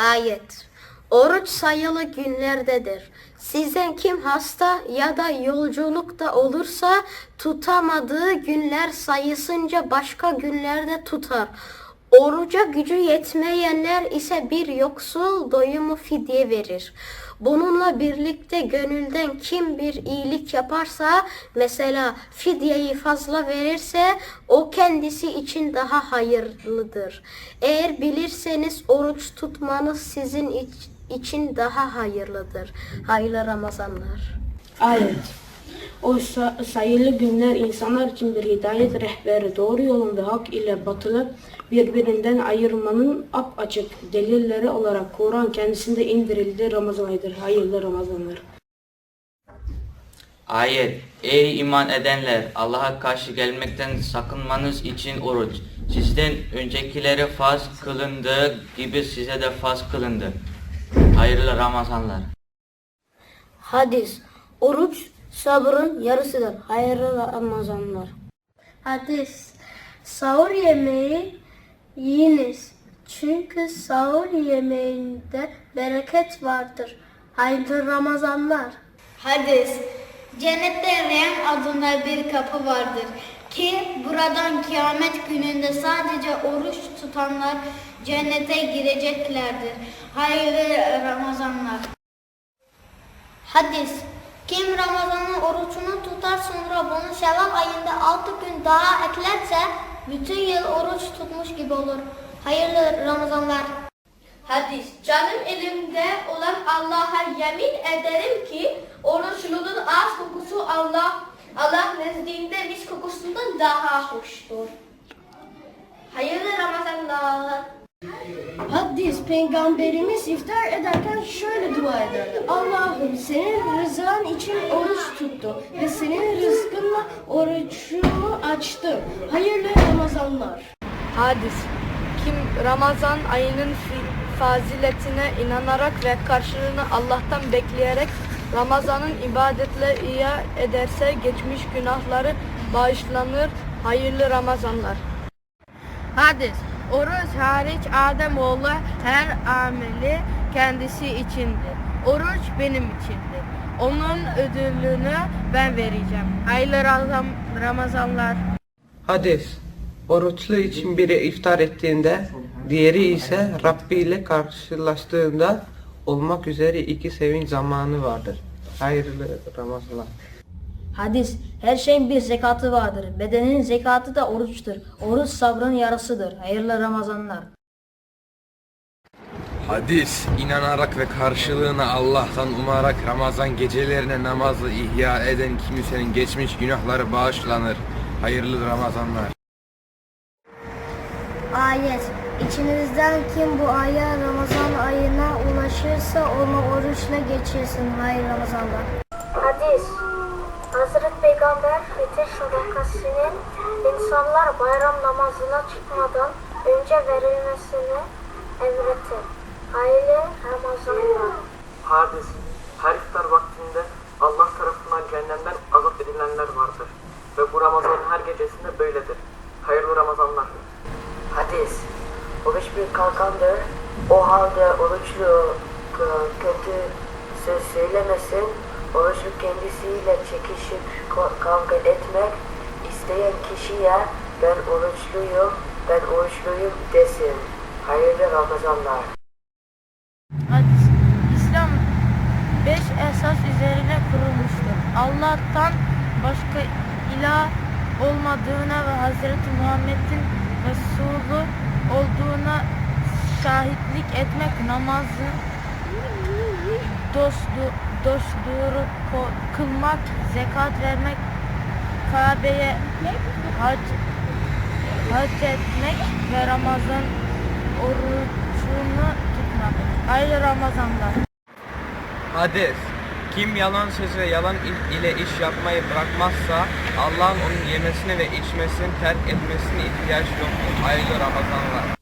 Ayet. Oruç sayılı günlerdedir. Sizden kim hasta ya da yolculukta olursa tutamadığı günler sayısınca başka günlerde tutar. Oruca gücü yetmeyenler ise bir yoksul doyumu fidye verir. Bununla birlikte gönülden kim bir iyilik yaparsa mesela fidyeyi fazla verirse o kendisi için daha hayırlıdır. Eğer bilirseniz oruç tutmanız sizin iç- için daha hayırlıdır. Hayırlı Ramazanlar. Ayet. O sa- sayılı günler insanlar için bir hidayet rehberi, doğru yolun ve hak ile batılı birbirinden ayırmanın açık delilleri olarak Kur'an kendisinde indirildi Ramazan ayıdır. Hayırlı Ramazanlar. Ayet. Ey iman edenler! Allah'a karşı gelmekten sakınmanız için oruç. Sizden öncekilere farz kılındığı gibi size de farz kılındı. Hayırlı Ramazanlar. Hadis. Oruç sabrın yarısıdır. Hayırlı Ramazanlar. Hadis. Sahur yemeği yiyiniz. Çünkü sahur yemeğinde bereket vardır. Hayırlı Ramazanlar. Hadis. Cennette Reyyan adında bir kapı vardır ki buradan kıyamet gününde sadece oruç tutanlar cennete gireceklerdir. Hayırlı Ramazanlar. Hadis. Kim Ramazan'ın orucunu tutar sonra bunu Şevval ayında 6 gün daha eklerse bütün yıl oruç tutmuş gibi olur. Hayırlı Ramazanlar. Hadis. Canım elimde olan Allah'a yemin ederim ki oruçlunun ağız kokusu Allah Allah nezdinde mis kokusundan daha hoştur. Hayırlı Ramazanlar. Hadis peygamberimiz iftar ederken şöyle dua ederdi. Allah'ım senin rızan için oruç tuttu ve senin rızkınla orucumu açtı. Hayırlı Ramazanlar. Hadis. Kim Ramazan ayının faziletine inanarak ve karşılığını Allah'tan bekleyerek Ramazan'ın ibadetle iya ederse geçmiş günahları bağışlanır. Hayırlı Ramazanlar. Hadis. Oruç hariç Ademoğlu her ameli kendisi içindir. Oruç benim içindir. Onun ödülünü ben vereceğim. Hayırlı Ramazan- Ramazanlar. Hadis. Oruçlu için biri iftar ettiğinde, diğeri ise Rabbi ile karşılaştığında olmak üzere iki sevinç zamanı vardır. Hayırlı Ramazanlar. Hadis, her şeyin bir zekatı vardır. Bedenin zekatı da oruçtur. Oruç sabrın yarısıdır. Hayırlı Ramazanlar. Hadis, inanarak ve karşılığını Allah'tan umarak Ramazan gecelerine namazla ihya eden kimsenin geçmiş günahları bağışlanır. Hayırlı Ramazanlar. Ayet. İçinizden kim bu aya Ramazan ayına ulaşırsa onu oruçla geçirsin. Hayır Ramazanlar. Hadis. Hazreti Peygamber fitr sadakasının insanlar bayram namazına çıkmadan önce verilmesini emretti. Hayırlı Ramazanlar. Hadis. Her iftar vaktinde Allah tarafından cehennemden azat edilenler vardır. Ve bu Ramazanın her gecesinde böyledir. Hayırlı Ramazanlar. Hadis. Oruç bir kalkandır. O halde oruçlu kötü söz söylemesin. Oruçlu kendisiyle çekişip kavga etmek isteyen kişiye ben oruçluyum, ben oruçluyum desin. Hayırlı Ramazanlar. İslam beş esas üzerine kurulmuştur. Allah'tan başka ilah olmadığına ve Hazreti Muhammed'in Resulü olduğuna şahitlik etmek, namazı dostu, dosturu ko- kılmak, zekat vermek, Kabe'ye hac, hac etmek ve Ramazan orucunu tutmak. Hayırlı Ramazanlar. Hadis. Kim yalan söz ve yalan il- ile iş yapmayı bırakmazsa Allah'ın onun yemesine ve içmesini terk etmesine ihtiyaç yoktur. Hayırlı Ramazanlar.